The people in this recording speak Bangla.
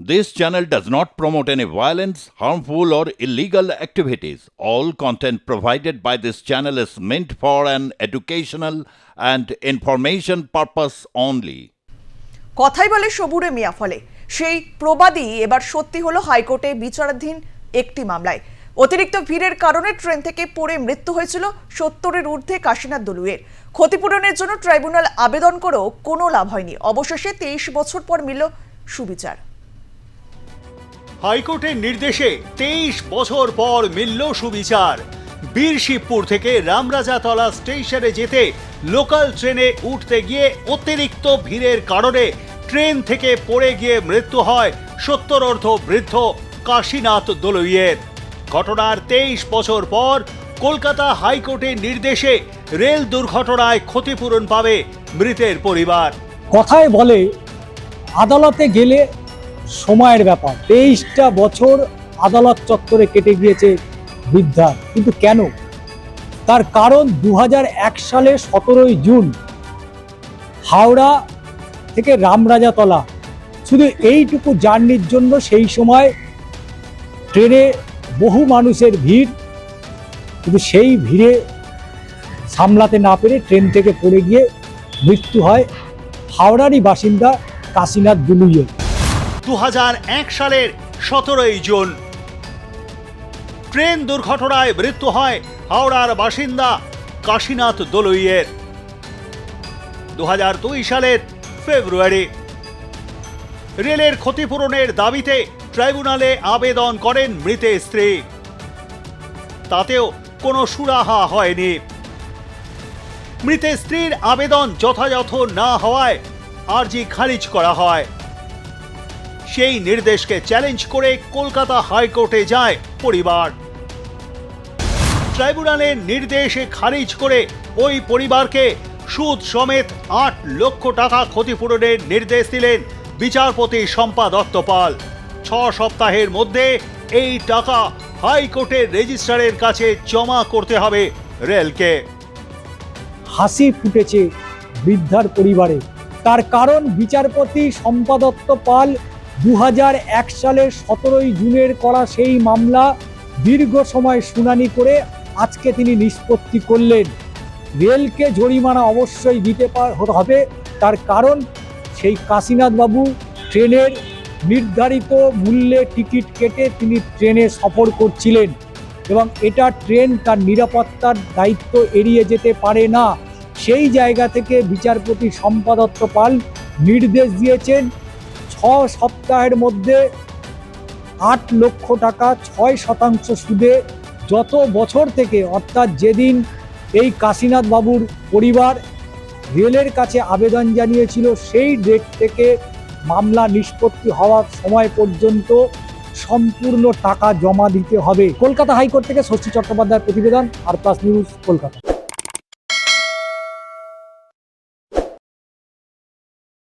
This channel does not promote any violence, harmful, or illegal activities. All content provided by this channel is meant for an educational and information purpose only. কথাই বলে সবুরে মিয়া ফলে সেই প্রবাদই এবার সত্যি হলো হাইকোর্টে বিচারাধীন একটি মামলায় অতিরিক্ত ভিড়ের কারণে ট্রেন থেকে পড়ে মৃত্যু হয়েছিল সত্তরের ঊর্ধ্বে কাশীনাথ দলুয়ের ক্ষতিপূরণের জন্য ট্রাইব্যুনাল আবেদন করেও কোনো লাভ হয়নি অবশেষে তেইশ বছর পর মিলল সুবিচার হাইকোর্টের নির্দেশে তেইশ বছর পর মিলল সুবিচার। বীর শিবপুর থেকে রামরাজাতলা স্টেশনে যেতে লোকাল ট্রেনে উঠতে গিয়ে অতিরিক্ত ভিড়ের কারণে ট্রেন থেকে পড়ে গিয়ে মৃত্যু হয় সত্তরর্ধ বৃদ্ধ কাশীনাথ দলুইয়ের। ঘটনার তেইশ বছর পর কলকাতা হাইকোর্টের নির্দেশে রেল দুর্ঘটনায় ক্ষতিপূরণ পাবে মৃতের পরিবার। কথায় বলে, আদালতে গেলে সময়ের ব্যাপার। তেইশটা বছর আদালত চত্বরে কেটে গিয়েছে বৃদ্ধার কিন্তু কেন? তার কারণ দু সালে সতেরোই জুন। হাওড়া থেকে রামরাজাতলা। শুধু এইটুকু জার্নির জন্য সেই সময় ট্রেনে বহু মানুষের ভিড়। কিন্তু সেই ভিড়ে সামলাতে না পেরে ট্রেন থেকে পড়ে গিয়ে মৃত্যু হয় হাওড়ারই বাসিন্দা কাশীনাথ দুলুইয়ের। দু হাজার এক সালের সতেরোই জুন। ট্রেন দুর্ঘটনায় মৃত্যু হয় হাওড়ার বাসিন্দা কাশীনাথ দলুইয়ের। দু সালের ফেব্রুয়ারি। রেলের ক্ষতিপূরণের দাবিতে ট্রাইব্যুনালে আবেদন করেন মৃতের স্ত্রী। তাতেও কোনো সুরাহা হয়নি। মৃতের স্ত্রীর আবেদন যথাযথ না হওয়ায় আর্জি খারিজ করা হয়। সেই নির্দেশকে চ্যালেঞ্জ করে কলকাতা হাইকোর্টে যায় পরিবার। ট্রাইব্যুনালের নির্দেশে খারিজ করে ওই পরিবারকে সুদ সমেত আট লক্ষ টাকা ক্ষতিপূরণের নির্দেশ দিলেন বিচারপতি শম্পা দত্তপাল। ছ সপ্তাহের মধ্যে এই টাকা হাইকোর্টের রেজিস্ট্রারের কাছে জমা করতে হবে রেলকে। হাসি ফুটেছে বৃদ্ধার পরিবারে। তার কারণ বিচারপতি সম্পাদত্ত পাল দু সালের সতেরোই জুনের করা সেই মামলা দীর্ঘ সময় শুনানি করে আজকে তিনি নিষ্পত্তি করলেন। রেলকে জরিমানা অবশ্যই দিতে হবে, তার কারণ সেই কাশীনাথ বাবু ট্রেনের নির্ধারিত মূল্যে টিকিট কেটে তিনি ট্রেনে সফর করছিলেন এবং এটা ট্রেন তার নিরাপত্তার দায়িত্ব এড়িয়ে যেতে পারে না। সেই জায়গা থেকে বিচারপতি সম্পাদত্ত পাল নির্দেশ দিয়েছেন ছ সপ্তাহের মধ্যে আট লক্ষ টাকা, ছয় শতাংশ সুদে যত বছর থেকে, অর্থাৎ যেদিন এই কাশীনাথ বাবুর পরিবার রেলের কাছে আবেদন জানিয়েছিল, সেই ডেট থেকে মামলা নিষ্পত্তি হওয়ার সময় পর্যন্ত সম্পূর্ণ টাকা জমা দিতে হবে। কলকাতা হাইকোর্ট থেকে ষষ্ঠী চট্টোপাধ্যায়ের প্রতিবেদন, আর প্লাস নিউজ কলকাতা।